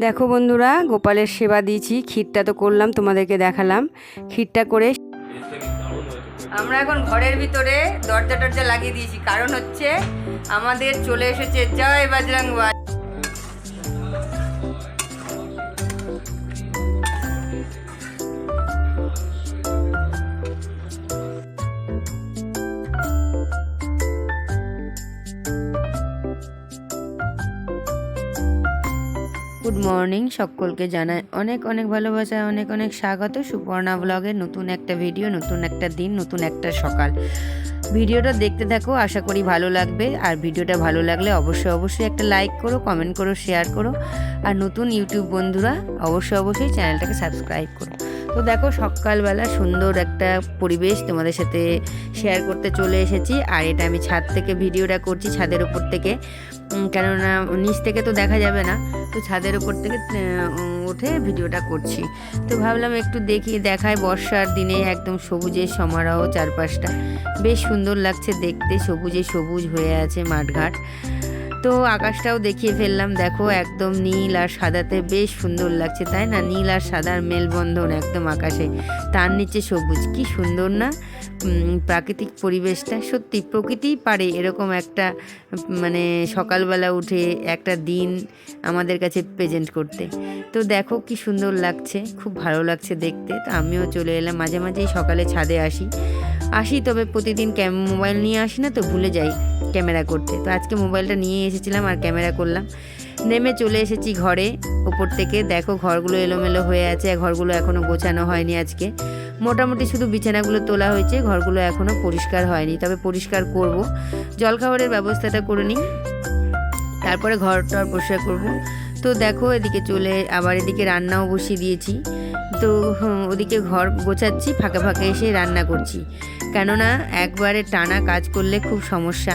দেখো বন্ধুরা, গোপালের সেবা দিয়েছি, ক্ষীরটা তো করলাম, তোমাদেরকে দেখালাম। ক্ষীরটা করে আমরা এখন ঘরের ভিতরে দরজা টরজা লাগিয়ে দিয়েছি। কারণ হচ্ছে আমাদের চলে এসেছে জয় বজরং গুড মর্নিং সকলকে জানাই অনেক অনেক ভালোবাসা, অনেক অনেক স্বাগত। সুপর্ণা ব্লগের নতুন একটা ভিডিও নতুন একটা দিন, নতুন একটা সকাল। ভিডিওটা দেখতে থাকো, আশা করি ভালো লাগবে। আর ভিডিওটা ভালো লাগলে অবশ্যই অবশ্যই একটা লাইক করো কমেন্ট করো শেয়ার করো। আর নতুন ইউটিউব বন্ধুরা, অবশ্যই অবশ্যই চ্যানেলটাকে সাবস্ক্রাইব করো। তো দেখো সকালবেলা সুন্দর একটা পরিবেশ তোমাদের সাথে শেয়ার করতে চলে এসেছি। আর এটা আমি ছাদ থেকে ভিডিওটা করছি, ছাদের উপর থেকে। কেননা নিচ থেকে তো দেখা যাবে না, তো ছাদের ওপর থেকে উঠে ভিডিওটা করছি। তো ভাবলাম একটু দেখি দেখায় বর্ষার দিনে একদম সবুজের সমারোহ চারপাশটা। বেশ সুন্দর লাগছে দেখতে, সবুজে সবুজ হয়ে আছে মাঠঘাট। তো আকাশটাও দেখিয়ে ফেললাম। দেখো, একদম নীল আর সাদাতে বেশ সুন্দর লাগছে, তাই না? নীল আর সাদার মেলবন্ধন একদম আকাশে। তার নিচে সবুজ, কি সুন্দর না? প্রাকৃতিক পরিবেশটা সত্যি প্রকৃতি পারে এরকম একটা মানে সকালবেলা উঠে একটা দিন আমাদের কাছে প্রেজেন্ট করতে। তো দেখো কি সুন্দর লাগছে, খুব ভালো লাগছে দেখতে। তো আমিও চলে এলাম, মাঝে মাঝেই সকালে ছাদে আসি। আসি, তবে প্রতিদিন ক্যাম মোবাইল নিয়ে আসি না, তো ভুলে যাই। ক্যামেরা করতে। তো আজকে মোবাইলটা নিয়ে এসেছিলাম আর ক্যামেরা করলাম। নেমে চলে এসেছি ঘরে। ওপর থেকে দেখো ঘরগুলো এলোমেলো হয়ে আছে ঘরগুলো এখনও গোছানো হয়নি আজকে। মোটামুটি শুধু বিছানাগুলো তোলা হয়েছে, ঘরগুলো এখনও পরিষ্কার হয়নি। তবে পরিষ্কার করব। জলখাবারের ব্যবস্থাটা করে নিই। তারপরে ঘরটা পরিষ্কার করব। তো দেখো এদিকে চলে, আবার এদিকে রান্নাও বসিয়ে দিয়েছি। তো ওদিকে ঘর গোছাচ্ছি, ফাঁকে ফাঁকে এসে রান্না করছি। কেননা একবারে টানা কাজ করলে খুব সমস্যা।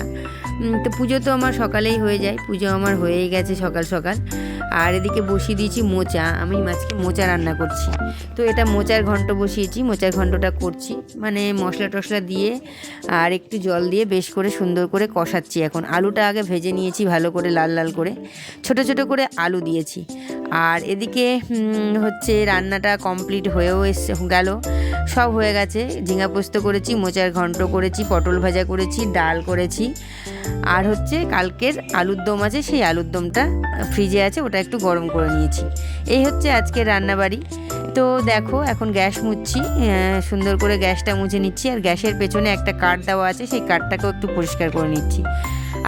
তো পুজো তো আমার সকালেই হয়ে যায়, পুজো আমার হয়েই গেছে সকাল সকাল। আর এদিকে বসিয়ে দিয়েছি মোচা, আমি মাছকে মোচা রান্না করছি। তো এটা মোচার ঘন্ট বসিয়েছি, মোচার ঘন্টটা করছি। মানে মশলা টশলা দিয়ে আর একটু জল দিয়ে বেশ করে সুন্দর করে কষাচ্ছি এখন। আলুটা আগে ভেজে নিয়েছি ভালো করে, লাল লাল করে। ছোট ছোট করে আলু দিয়েছি। আর এদিকে হচ্ছে রান্নাটা কমপ্লিট হয়েও এসে, গেল। সব হয়ে গেছে। ঝিঙা পোস্ত করেছি, মোচার ঘন্ট করেছি, পটল ভাজা করেছি, ডাল করেছি। আর হচ্ছে কালকের আলুর দম আছে, সেই আলুর দমটা ফ্রিজে আছে, ওটা একটু গরম করে নিয়েছি। এই হচ্ছে আজকের রান্নাবাড়ি। তো দেখো, এখন গ্যাস মুছছি সুন্দর করে গ্যাসটা মুছে নিচ্ছি। আর গ্যাসের পেছনে একটা কাঠ দেওয়া আছে, সেই কাঠটাকেও একটু পরিষ্কার করে নিচ্ছি।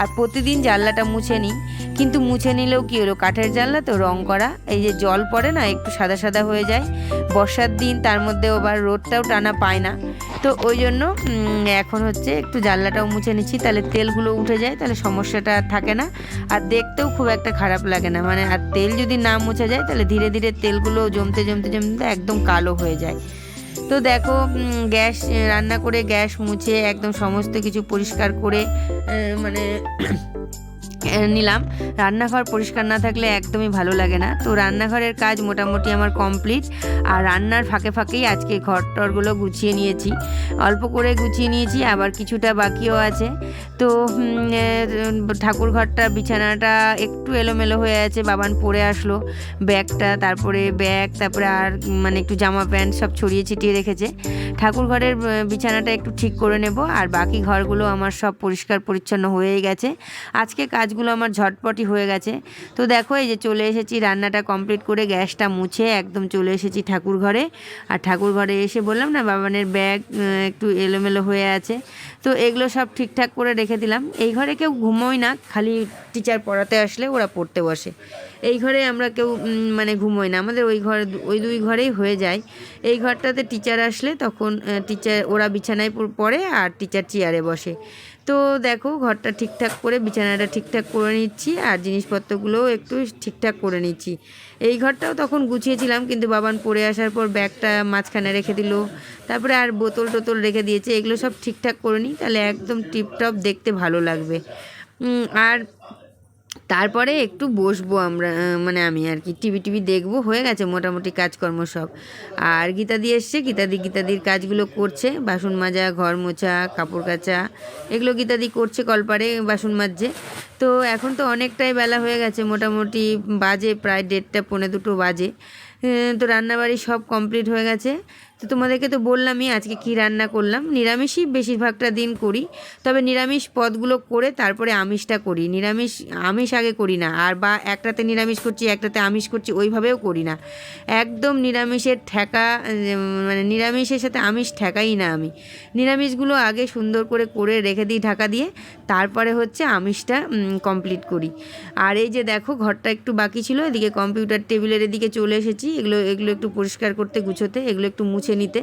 আর প্রতিদিন জানলাটা মুছে নিই। কিন্তু মুছে নিলেও কি হলো? কাঠের জানলা তো রং করা। এই যে জল পড়ে না, একটু সাদা সাদা হয়ে যায়। বর্ষার দিন, তার মধ্যে আবার রোদটাও টানা পায় না। তো ওই জন্য এখন হচ্ছে একটু জানলাটাও মুছে নিচ্ছি। তাহলে তেলগুলো উঠে যায়, তাহলে সমস্যাটা থাকে না। আর দেখতেও খুব একটা খারাপ লাগে না। মানে আর তেল যদি না মুছে যায়, তাহলে ধীরে ধীরে তেলগুলো জমতে জমতে জমতে একদম কালো হয়ে যায়। তো দেখো গ্যাস রান্না করে গ্যাস মুছে একদম সমস্ত কিছু পরিষ্কার করে মানে নিলাম। রান্নাঘর পরিষ্কার না থাকলে একদমই ভালো লাগে না। তো রান্নাঘরের কাজ মোটামুটি আমার কমপ্লিট। আর রান্নার ফাঁকে ফাঁকেই আজকে ঘর টরগুলো গুছিয়ে নিয়েছি। অল্প করে গুছিয়ে নিয়েছি, আবার কিছুটা বাকিও আছে। তো ঠাকুর ঘরটা, বিছানাটা একটু এলোমেলো হয়ে আছে, বাবান পরে আসলো। ব্যাগটা, তারপরে ব্যাগ, তারপরে আর মানে একটু জামা প্যান্ট সব ছড়িয়ে ছিটিয়ে রেখেছে। ঠাকুর ঘরের বিছানাটা একটু ঠিক করে নেব। আর বাকি ঘরগুলো আমার সব পরিষ্কার পরিচ্ছন্ন হয়েই গেছে। আজকে কাজগুলো আমার ঝটপটি হয়ে গেছে। তো দেখো, এই যে চলে এসেছি, রান্নাটা কমপ্লিট করে গ্যাসটা মুছে একদম চলে এসেছি ঠাকুর ঘরে। আর ঠাকুর ঘরে এসে বললাম না, বাবানের ব্যাগ একটু এলোমেলো হয়ে আছে। তো এগুলো সব ঠিকঠাক করে রেখে দিলাম। এই ঘরে কেউ ঘুমোয় না, খালি টিচার পড়াতে আসলে ওরা পড়তে বসে। এই ঘরে আমরা কেউ মানে ঘুমোই না। আমাদের ওই ঘর, ওই দুই ঘরেই হয়ে যায়। এই ঘরটাতে টিচার আসলে তখন টিচার, ওরা বিছানায় পড়ে, আর টিচার চেয়ারে বসে। তো দেখো, ঘরটা ঠিকঠাক করে, বিছানাটা ঠিকঠাক করে নিচ্ছি আর জিনিসপত্রগুলোও একটু ঠিকঠাক করে নিচ্ছি। এই ঘরটাও তখন গুছিয়েছিলাম, কিন্তু বাবান পড়ে আসার পর ব্যাগটা মাঝখানে রেখে দিল। তারপরে আর বোতল টোতল রেখে দিয়েছে, এগুলো সব ঠিকঠাক করে নিই, তাহলে একদম টিপটপ দেখতে ভালো লাগবে। আর তারপরে একটু বসবো আমরা মানে আমি আর কি। টিভি টিভি দেখব, হয়ে গেছে মোটামুটি কাজকর্ম সব। আর গীতাদি এসছে, গীতাদি গীতাদির কাজগুলো করছে, বাসন মাজা, ঘর মোছা, কাপড় কাচা, এগুলো গীতাদি করছে কলপারে বাসন মাজছে। তো এখন তো অনেকটাই বেলা হয়ে গেছে, মোটামুটি বাজে প্রায় দেড়টা, পৌনে দুটো বাজে। তো রান্নাবাড়ি সব কমপ্লিট হয়ে গেছে। তো তোমাদেরকে তো বললামই আজকে কি রান্না করলাম। নিরামিষই বেশিরভাগটা দিন করি, তবে নিরামিষ পদগুলো করে তারপরে আমিষটা করি। নিরামিষ, আমিষ আগে করি না, আর বা একটাতে নিরামিষ করছি, একটাতে আমিষ করছি, ওইভাবেও করি না। একদম নিরামিষের ঠেকা মানে নিরামিষের সাথে আমিষ ঠেকাই না আমি। নিরামিষগুলো আগে সুন্দর করে করে রেখে দিই ঢাকা দিয়ে, তারপরে হচ্ছে আমিষটা কমপ্লিট করি। আর এই যে দেখো, ঘরটা একটু বাকি ছিল, এদিকে কম্পিউটার টেবিলের এদিকে চলে এসেছি। এগুলো এগুলো একটু পরিষ্কার করতে, গুছোতে, এগুলো একটু মুছে নিতে।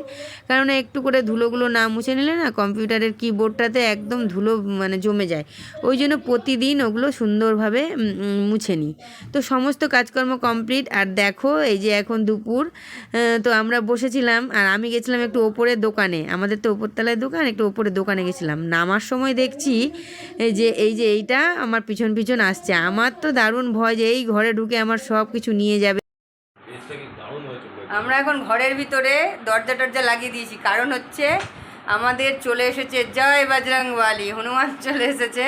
কারণ একটু করে ধুলোগুলো না মুছে নিলে না কম্পিউটারের কিবোর্ডটাতে একদম ধুলো মানে জমে যায়। ওই জন্য প্রতিদিন ওগুলো সুন্দরভাবে মুছে নিই। তো সমস্ত কাজকর্ম কমপ্লিট আর দেখো এই যে এখন দুপুর তো আমরা বসেছিলাম, আর আমি গেছিলাম একটু ওপরের দোকানে। আমাদের তো ওপরতলায় দোকান, একটু ওপরের দোকানে গেছিলাম। নামার সময় দেখছি যে, এই যে এইটা আমার পিছন পিছন আসছে। আমার তো দারুণ ভয় যে এই ঘরে ঢুকে আমার সব কিছু নিয়ে যাবে। আমরা এখন ঘরের ভিতরে দরজা টরজা লাগিয়ে দিয়েছি। কারণ হচ্ছে আমাদের চলে এসেছে জয় বজরং বালি হনুমান চলে এসেছে।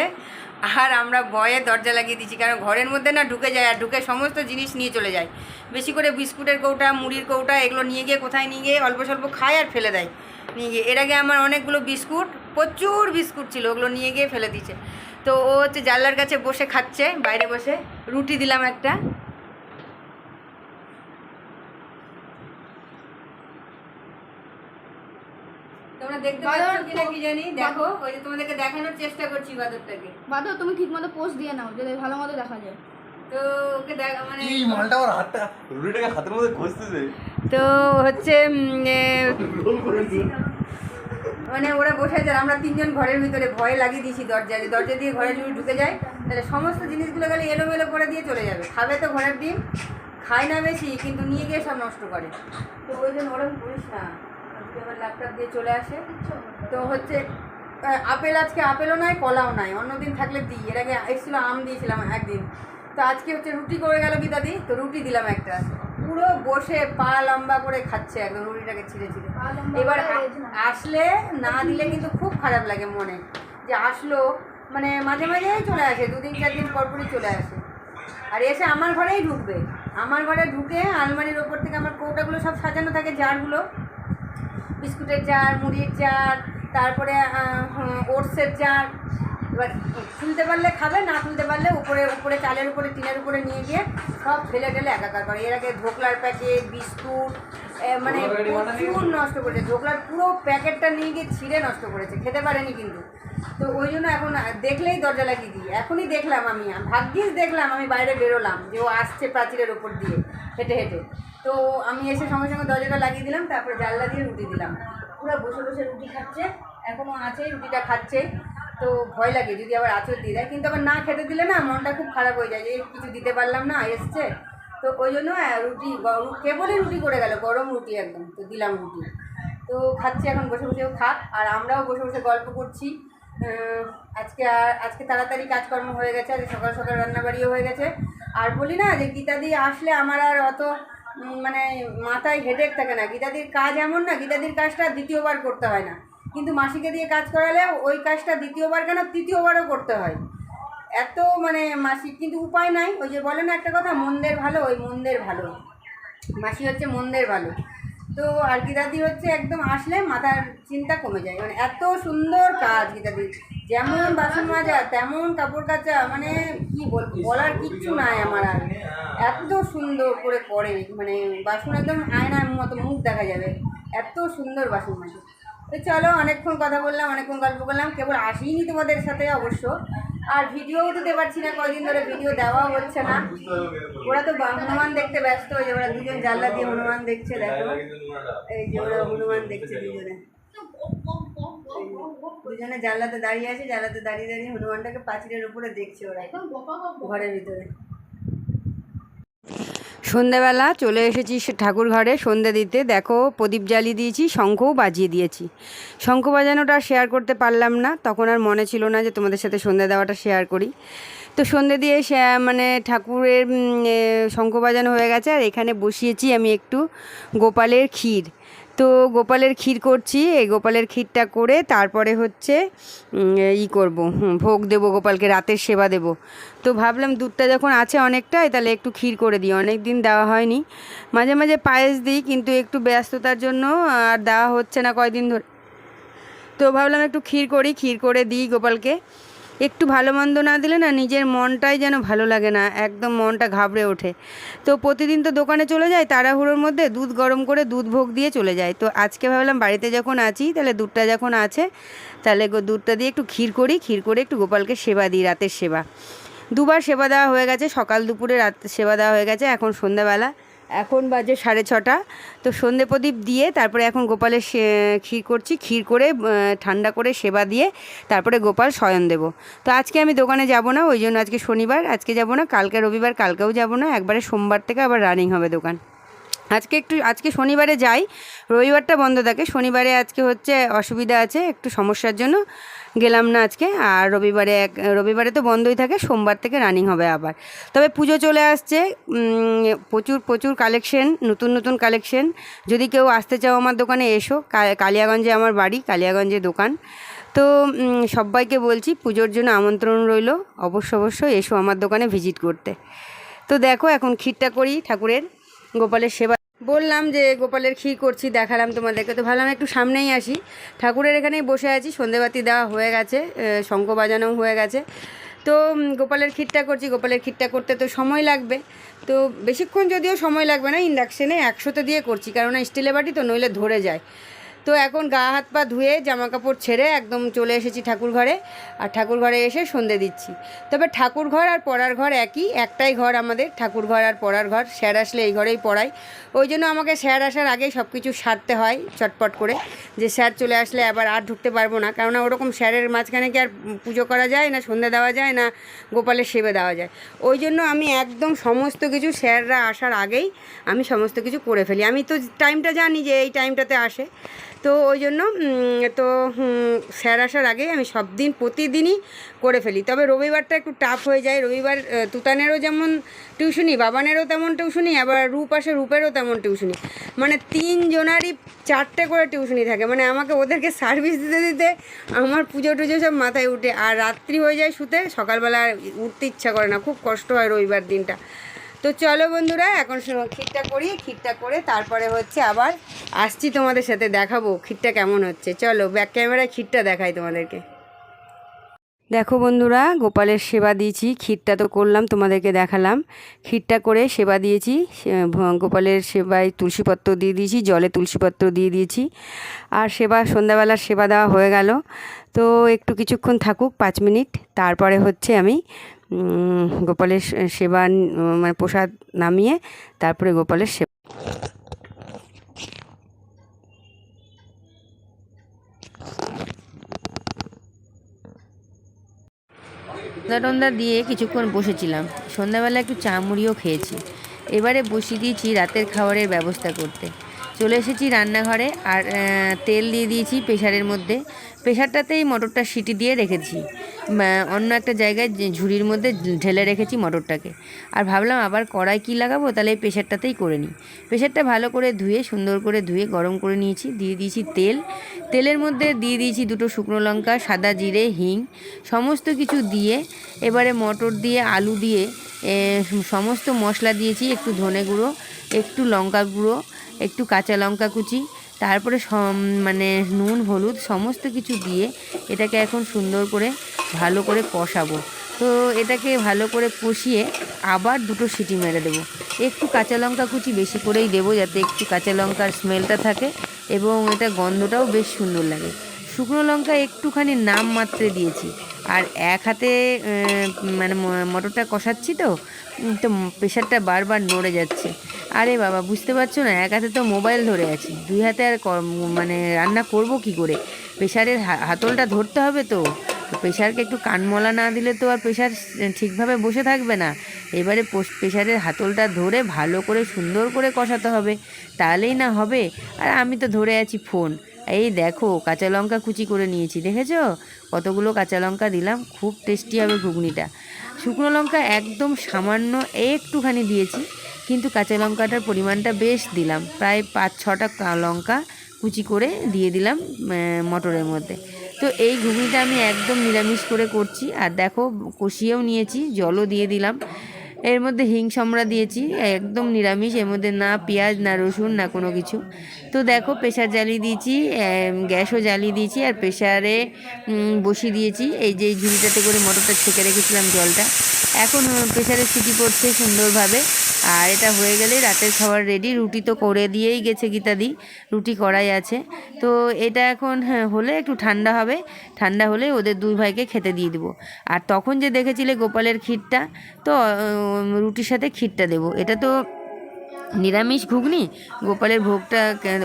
আর আমরা ভয়ে দরজা লাগিয়ে দিয়েছি। কারণ ঘরের মধ্যে না ঢুকে যায় আর ঢুকে সমস্ত জিনিস নিয়ে চলে যায়। বেশি করে বিস্কুটের কৌটা, মুড়ির কৌটা, এগুলো নিয়ে গিয়ে কোথায় নিয়ে গিয়ে অল্প স্বল্প খায় আর ফেলে দেয়। নিয়ে গিয়ে। এর আগে আমার অনেকগুলো বিস্কুট, প্রচুর বিস্কুট ছিল, ওগুলো নিয়ে গিয়ে ফেলে দিচ্ছে তো ও হচ্ছে জানলার কাছে বসে খাচ্ছে, বাইরে বসে। রুটি দিলাম একটা তোমরা দেখতে বাদর, পাচ্ছ কিনা কি জানি? দেখো ওই যে তোমাদেরকে দেখানোর চেষ্টা করছি বাদরটাকে। বাদর তুমি ঠিক মতো পোস্ট দিয়ে নাও যাতে ভালো মতো দেখা যায়। তো ওকে দেখ মানে এই মালটা আমার হাতটা রুটিটাকে হাতের মধ্যে ঘষতেছে? তো হচ্ছে মানে ওরা বসে আছে আমরা তিনজন ঘরের ভিতরে ভয় লাগিয়ে দিয়েছি দরজা যে দরজা দিয়ে ঘরে যদি ঢুকে যায় তাহলে সমস্ত জিনিসগুলো গেলে এলোমেলো করে দিয়ে চলে যাবে। খাবে তো ঘরের ডিম খায় না বেশি কিন্তু নিয়ে গিয়ে সব নষ্ট করে। তো ওই জন্য ওরকম করিস না। আবার ল্যাপটপ দিয়ে চলে আসে। তো হচ্ছে আপেল আজকে আপেলও নাই কলাও নাই। অন্যদিন থাকলে দিই। এর আগে এসেছিল আম দিয়েছিলাম একদিন। তো আজকে হচ্ছে রুটি করে গেল কি দাদি? তো রুটি দিলাম একটা। পুরো বসে পা লম্বা করে খাচ্ছে একদম রুটিটাকে ছিঁড়ে ছিঁড়ে। এবার। আসলে না দিলে কিন্তু খুব খারাপ লাগে মনে। যে আসলো মানে মাঝে মাঝেই চলে আসে দুদিন চার দিন পরপরই চলে আসে। আর এসে আমার ঘরেই ঢুকবে। আমার ঘরে ঢুকে আলমারির ওপর থেকে আমার কৌটাগুলো সব সাজানো থাকে জারগুলো। বিস্কুটের জার মুড়ির জার তারপরে ওটসের জার। এবার তুলতে পারলে খাবে না তুলতে পারলে উপরে উপরে চালের উপরে টিনের উপরে নিয়ে গিয়ে সব ফেলে টেলে একাকার করে এর আগে ধোকলার প্যাকেট বিস্কুট মানে প্রচুর নষ্ট করেছে ধোকলার পুরো প্যাকেটটা নিয়ে গিয়ে ছিঁড়ে নষ্ট করেছে খেতে পারেনি কিন্তু। তো ওই জন্য এখন দেখলেই দরজা লাগিয়ে দিই এখনই দেখলাম আমি ভাগ্যিস দেখলাম আমি বাইরে বেরোলাম যে ও আসছে প্রাচীরের ওপর দিয়ে হেঁটে হেঁটে। তো আমি এসে সঙ্গে সঙ্গে দরজাটা লাগিয়ে দিলাম, তারপরে জানলা দিয়ে রুটি দিলাম। পুরো বসে বসে রুটি খাচ্ছে এখনও আছে, রুটিটা খাচ্ছে। তো ভয় লাগে যদি আবার আচর দিয়ে দেয়। কিন্তু আবার না খেতে দিলে না মনটা খুব খারাপ হয়ে যায় যে কিছু দিতে পারলাম না, এসছে। তো ওই জন্য রুটি গ- কেবলই রুটি করে গেল, গরম রুটি একদম, তো দিলাম রুটি। তো খাচ্ছি এখন, বসে বসেও খাক আর আমরাও বসে বসে গল্প করছি। আজকে আর, আজকে তাড়াতাড়ি কাজকর্ম হয়ে গেছে আজকে সকাল সকাল রান্নাবাড়িও হয়ে গেছে। আর বলি না যে, গীতাদি আসলে আমার আর অত মানে মাথায় হেডেক থাকে না। গীতাদির কাজ এমন না, গীতাদির কাজটা দ্বিতীয়বার করতে হয় না। কিন্তু মাসিকে দিয়ে কাজ করালে ওই কাজটা দ্বিতীয়বার কেন তৃতীয়বারও করতে হয়? এত মানে মাসিক কিন্তু উপায় নাই। ওই যে বলে না একটা কথা, মন্দের ভালো, ওই মন্দের ভালো। মাসি হচ্ছে মন্দের ভালো। তো আর গীতাদি হচ্ছে একদম আসলে মাথার চিন্তা কমে যায়। মানে এত সুন্দর কাজ গীতাদির যেমন বাসন মাজা, তেমন কাপড় কাচা মানে কি বলব, বলার কিচ্ছু নাই আমার আর। এত সুন্দর করে করে মানে বাসন একদম আয়নার মতো মুখ দেখা যাবে। এত সুন্দর বাসন মাজে। তো চলো অনেকক্ষণ কথা বললাম, অনেকক্ষণ গল্প করলাম, কেবল আসিনি তোমাদের সাথে অবশ্য। আর ভিডিও দিতে পারছি না, কয়দিন ধরে ভিডিও দেওয়া হচ্ছে না। ওরা তো হনুমান দেখতে ব্যস্ত হয়ে যাবে ওরা দুজন জানলা দিয়ে হনুমান দেখছে, দেখো। এই যে ওরা হনুমান দেখছে দুজনে। দুজনে জানলাতে দাঁড়িয়ে আছে, জানলাতে দাঁড়িয়ে দাঁড়িয়ে হনুমানটাকে পাঁচিলের উপরে দেখছে ওরা, ঘরের ভিতরে। সন্ধেবেলা চলে এসেছি ঠাকুর ঘরে সন্ধে দিতে। দেখো, প্রদীপ জ্বালিয়ে দিয়েছি, শঙ্খও বাজিয়ে দিয়েছি। শঙ্খ বাজানোটা শেয়ার করতে পারলাম না, তখন আর মনে ছিল না যে তোমাদের সাথে সন্ধে দেওয়াটা শেয়ার করি। তো সন্ধে দিয়ে সে মানে ঠাকুরের শঙ্খ বাজানো হয়ে গেছে, আর এখানে বসিয়েছি আমি একটু গোপালের ক্ষীর। তো গোপালের ক্ষীর করছি, এই গোপালের ক্ষীরটা করে তারপরে হচ্ছে ই করব ভোগ দেবো গোপালকে, রাতের সেবা দেব। তো ভাবলাম দুধটা যখন আছে অনেকটাই, তাহলে একটু ক্ষীর করে দিই অনেক দিন দেওয়া হয়নি। মাঝে মাঝে পায়েস দিই, কিন্তু একটু ব্যস্ততার জন্য আর দেওয়া হচ্ছে না কয়দিন ধরে। তো ভাবলাম একটু ক্ষীর করি, ক্ষীর করে দিই গোপালকে। একটু ভালো মন্দ না দিলে না নিজের মনটাই যেন ভালো লাগে না, একদম মনটা ঘাবড়ে ওঠে। তো প্রতিদিন তো দোকানে চলে যায়, তাড়াহুড়োর মধ্যে দুধ গরম করে দুধ ভোগ দিয়ে চলে যায়। তো আজকে ভাবলাম বাড়িতে যখন আছি, তাহলে দুধটা যখন আছে, তাহলে দুধটা দিয়ে একটু ক্ষীর করি, ক্ষীর করে একটু গোপালকে সেবা দিই রাতের সেবা। দুবার সেবা দেওয়া হয়ে গেছে, সকাল দুপুরে রাত সেবা দেওয়া হয়ে গেছে, এখন সন্ধ্যাবেলা। এখন বাজে সাড়ে ছটা। তো সন্ধে প্রদীপ দিয়ে তারপরে এখন গোপালের ক্ষীর করছি, ক্ষীর করে ঠান্ডা করে সেবা দিয়ে তারপরে গোপাল শয়ন দেব। তো আজকে আমি দোকানে যাব না, ওই জন্য আজকে শনিবার, আজকে যাব না, কালকে রবিবার, কালকেও যাব না, একবারে সোমবার থেকে আবার রানিং হবে দোকান। আজকে একটু, আজকে শনিবারে যাই, রবিবারটা বন্ধ থাকে, শনিবারে আজকে হচ্ছে অসুবিধা আছে, একটু সমস্যার জন্য গেলাম না আজকে, আর রবিবারে এক, রবিবারে তো বন্ধই থাকে, সোমবার থেকে রানিং হবে আবার। তবে পুজো চলে আসছে প্রচুর প্রচুর কালেকশন নতুন নতুন কালেকশন যদি কেউ আসতে চাও আমার দোকানে, এসো। কালিয়াগঞ্জে আমার বাড়ি, কালিয়াগঞ্জে দোকান। তো সবাইকে বলছি, পুজোর জন্য আমন্ত্রণ রইল। অবশ্য অবশ্যই এসো আমার দোকানে ভিজিট করতে। তো দেখো, এখন ক্ষীরটা করি ঠাকুরের। গোপালের সেবা বললাম যে গোপালের ক্ষীর করছি, দেখালাম তোমাদেরকে। তো ভাবলাম একটু সামনেই আসি। ঠাকুরের এখানেই বসে আছি, সন্ধেবাতি দেওয়া হয়ে গেছে শঙ্খ বাজানো হয়ে গেছে। তো গোপালের ক্ষীরটা করছি, গোপালের ক্ষীরটা করতে তো সময় লাগবে। তো বেশিক্ষণ যদিও সময় লাগবে না, ইন্ডাকশানে একশোতে দিয়ে করছি কারণ স্টিলে বাটি তো নইলে ধরে যায়। তো এখন গা হাত পা ধুয়ে জামা কাপড় ছেড়ে একদম চলে এসেছি ঠাকুর ঘরে আর ঠাকুর ঘরে এসে সন্ধে দিচ্ছি। তবে ঠাকুর ঘর আর পড়ার ঘর একই, একটাই ঘর আমাদের ঠাকুর ঘর আর পড়ার ঘর। স্যার আসলে এই ঘরেই পড়াই ওই জন্য আমাকে স্যার আসার আগেই সব কিছু সারতে হয় চটপট করে, যে স্যার চলে আসলে আবার আর ঢুকতে পারব না, কেননা ওরকম স্যারের মাঝখানে কি আর পুজো করা যায় না, সন্ধে দেওয়া যায় না, গোপালের সেবে দেওয়া যায়। ওই জন্য আমি একদম সমস্ত কিছু স্যাররা আসার আগেই আমি সমস্ত কিছু করে ফেলি। আমি তো টাইমটা জানি যে এই টাইমটাতে আসে। তো ওই জন্য তো স্যার আসার আগেই আমি সব দিন প্রতিদিনই করে ফেলি। তবে রবিবারটা একটু টাফ হয়ে যায়। রবিবার তুতানেরও যেমন টিউশনি বাবানেরও তেমন টিউশনি আবার রূপ আসে রূপেরও তেমন টিউশনি মানে তিনজনারই চারটে করে টিউশনি থাকে। মানে আমাকে ওদেরকে সার্ভিস দিতে দিতে আমার পুজো টুজো সব মাথায় উঠে। আর রাত্রি হয়ে যায় শুতে, সকালবেলা উঠতে ইচ্ছা করে না। খুব কষ্ট হয় রবিবার দিনটা। তো চলো বন্ধুরা, এখন ক্ষীরটা করি ক্ষীরটা করে তারপরে হচ্ছে আবার আসছি তোমাদের সাথে দেখাবো ক্ষীরটা কেমন হচ্ছে। চলো ব্যাক ক্যামেরায় ক্ষীরটা দেখাই তোমাদেরকে। দেখো বন্ধুরা, গোপালের সেবা দিয়েছি, ক্ষীরটা তো করলাম, তোমাদেরকে দেখালাম। ক্ষীরটা করে সেবা দিয়েছি গোপালের সেবায় তুলসীপত্র দিয়ে দিয়েছি, জলে তুলসীপত্র দিয়ে দিয়েছি। আর সেবা, সন্ধ্যাবেলার সেবা দেওয়া হয়ে গেল। তো একটু কিছুক্ষণ থাকুক, পাঁচ মিনিট, তারপরে হচ্ছে আমি গোপালের সেবা মানে প্রসাদ নামিয়ে তারপরে গোপালের সেবা টন্দা দিয়ে কিছুক্ষণ বসেছিলাম। সন্ধ্যাবেলা একটু চা মুড়িও খেয়েছি। এবারে বসিয়ে দিয়েছি রাতের খাবারের ব্যবস্থা করতে। চলে এসেছি রান্নাঘরে আর তেল দিয়ে দিয়েছি প্রেশারের মধ্যে। প্রেশারটাতেই মটরটা সিটি দিয়ে রেখেছি। অন্য একটা জায়গায় ঝুড়ির মধ্যে ঢেলে রেখেছি মটরটাকে। আর ভাবলাম আবার কড়াই কী লাগাবো, তাহলে এই প্রেশারটাতেই করে নিই। প্রেশারটা ভালো করে ধুয়ে, সুন্দর করে ধুয়ে গরম করে নিয়েছি। দিয়ে দিয়েছি তেল। তেলের মধ্যে দিয়ে দিয়েছি দুটো শুকনো লঙ্কা, সাদা জিরে, হিং। সমস্ত কিছু দিয়ে এবারে মটর দিয়ে, আলু দিয়ে সমস্ত মশলা দিয়েছি, একটু ধনে গুঁড়ো, একটু লঙ্কা গুঁড়ো একটু কাঁচা লঙ্কা কুচি, তারপরে মানে নুন, হলুদ সমস্ত কিছু দিয়ে এটাকে এখন সুন্দর করে ভালো করে কষাবো। তো এটাকে ভালো করে কষিয়ে আবার দুটো সিটি মেরে দেবো। একটু কাঁচা লঙ্কা কুচি বেশি করেই দেবো যাতে একটু কাঁচা লঙ্কার স্মেলটা থাকে এবং এটা গন্ধটাও বেশ সুন্দর লাগে। শুকনো লঙ্কা একটুখানি নাম মাত্রে দিয়েছি। আর এক হাতে মানে মটরটা কষাচ্ছি তো তো প্রেশারটা বারবার নড়ে যাচ্ছে। আরে বাবা, বুঝতে পারছ না? এক হাতে তো মোবাইল ধরে আছি। দুই হাতে আর মানে রান্না করব কি করে? প্রেশারের হাতলটা ধরতে হবে তো। প্রেশারকে একটু কানমলা না দিলে তো আর প্রেশার ঠিকভাবে বসে থাকবে না। এবারে প্রেশারের হাতলটা ধরে ভালো করে সুন্দর করে কষাতে হবে। তাহলেই না হবে। আর আমি তো ধরে আছি ফোন। এই দেখো, কাঁচা লঙ্কা কুচি করে নিয়েছি, দেখেছ? কতগুলো কাঁচা লঙ্কা দিলাম, খুব টেস্টি হবে ঘুগনিটা। শুকনো লঙ্কা একদম সামান্য একটুখানি দিয়েছি। কিন্তু কাঁচা লঙ্কাটার পরিমাণটা বেশ দিলাম। প্রায় পাঁচ, ছটা লঙ্কা কুচি করে দিয়ে দিলাম মটরের মধ্যে। তো এই ঘুগনিটা আমি একদম নিরামিষ করে করছি। আর দেখো, কষিয়েও নিয়েছি, জলও দিয়ে দিলাম। এর মধ্যে হিং সম্রা দিয়েছি একদম নিরামিষ এর মধ্যে না পেঁয়াজ না রসুন না কোনো কিছু। তো দেখো প্রেশার জ্বালিয়ে দিয়েছি গ্যাসও জ্বালিয়ে দিয়েছি আর প্রেশারে বসিয়ে দিয়েছি। এই যে ঝুড়িটাতে করে মটরটা ছেঁকে রেখেছিলাম জলটা। এখন প্রেশারে সিটি পড়ছে সুন্দরভাবে। আর এটা হয়ে গেলে রাতের খাবার রেডি রুটি তো করে দিয়েই গেছে গীতাদি রুটি করাই আছে। তো এটা এখন হ্যাঁ, হলে একটু ঠান্ডা হবে। ঠান্ডা হলে ওদের দুই ভাইকে খেতে দিয়ে দেবো। আর তখন যে দেখেছিলে গোপালের ক্ষীরটা তো রুটির সাথে ক্ষীরটা দেবো। এটা তো নিরামিষ ঘুগনি, গোপালের ভোগটা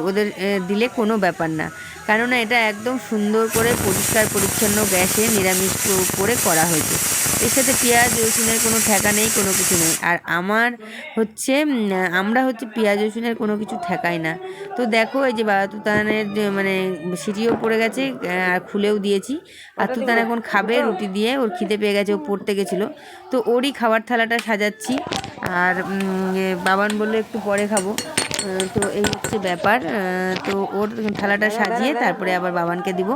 ওদের দিলে কোনো ব্যাপার না। কেননা এটা একদম সুন্দর করে পরিষ্কার পরিচ্ছন্ন গ্যাসে নিরামিষ করে করা হয়েছে। এর সাথে পেঁয়াজ, রসুনের কোনো ঠেকা নেই, কোনো কিছু নেই। আর আমার হচ্ছে আমরা হচ্ছে পেঁয়াজ, রসুনের কোনো কিছু ঠেকাই না। তো দেখো, এই যে বাবা তুতানের মানে সিটিও পড়ে গেছে, আর খুলেও দিয়েছি। আর তুতান এখন খাবে রুটি দিয়ে, ওর খিদে পেয়ে গেছে, ও পড়তে গেছিল। তো ওরই খাবার থালাটা সাজাচ্ছি। আর বাবান বলল একটু পরে খাব। তো এই হচ্ছে ব্যাপার। তো ওর থালাটা সাজিয়ে তারপরে আবার বাবানকে দিব।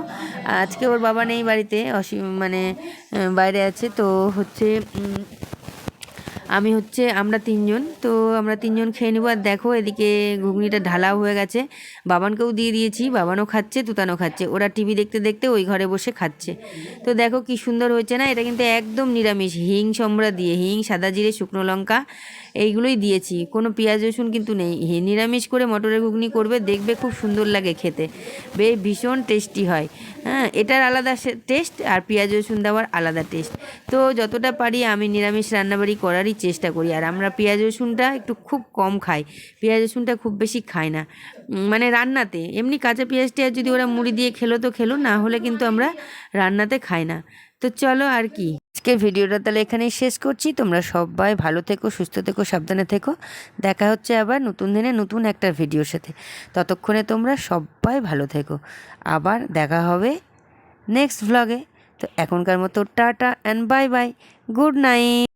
আজকে ওর বাবা নেই বাড়িতে, অসি মানে বাইরে আছে। তো হচ্ছে আমি হচ্ছে, আমরা তিনজন, তো আমরা তিনজন খেয়ে নেব। আর দেখো, এদিকে ঘুগনিটা ঢালাও হয়ে গেছে। বাবানকেও দিয়ে দিয়েছি, বাবানও খাচ্ছে, তুতানও খাচ্ছে। ওরা টিভি দেখতে দেখতে ওই ঘরে বসে খাচ্ছে। তো দেখো কি সুন্দর হয়েছে না? এটা কিন্তু একদম নিরামিষ, হিং সম্রা দিয়ে হিং সাদা জিরে, শুকনো লঙ্কা। এইগুলোই দিয়েছি। কোনো পেঁয়াজ, রসুন কিন্তু নেই। নিরামিষ করে মটরের ঘুগনি করবে, দেখবে খুব সুন্দর লাগে খেতে। বে, ভীষণ টেস্টি হয়। হ্যাঁ এটার আলাদা টেস্ট আর পেঁয়াজ, রসুন দেওয়ার আলাদা টেস্ট তো যতটা পারি আমি নিরামিষ রান্নাবাড়ি করারই চেষ্টা করি। আর আমরা পেঁয়াজ, রসুনটা একটু খুব কম খাই। পেঁয়াজ, রসুনটা খুব বেশি খাই না। মানে রান্নাতে। এমনি কাঁচা পেঁয়াজ যদি ওরা মুড়ি দিয়ে খেলো তো খেলো, না হলে কিন্তু আমরা রান্নাতে খাই না। তো চলো আর কি। আজকের ভিডিওটা তাহলে এখানেই শেষ করছি। তোমরা সবাই ভালো থেকো, সুস্থ থেকো, সাবধানে থেকো। দেখা হচ্ছে আবার নতুন দিনে নতুন একটা ভিডিওর সাথে। ততক্ষণে তোমরা সবাই ভালো থেকো। আবার দেখা হবে নেক্সট ভ্লগে তো এখনকার মতো tata and bye bye good night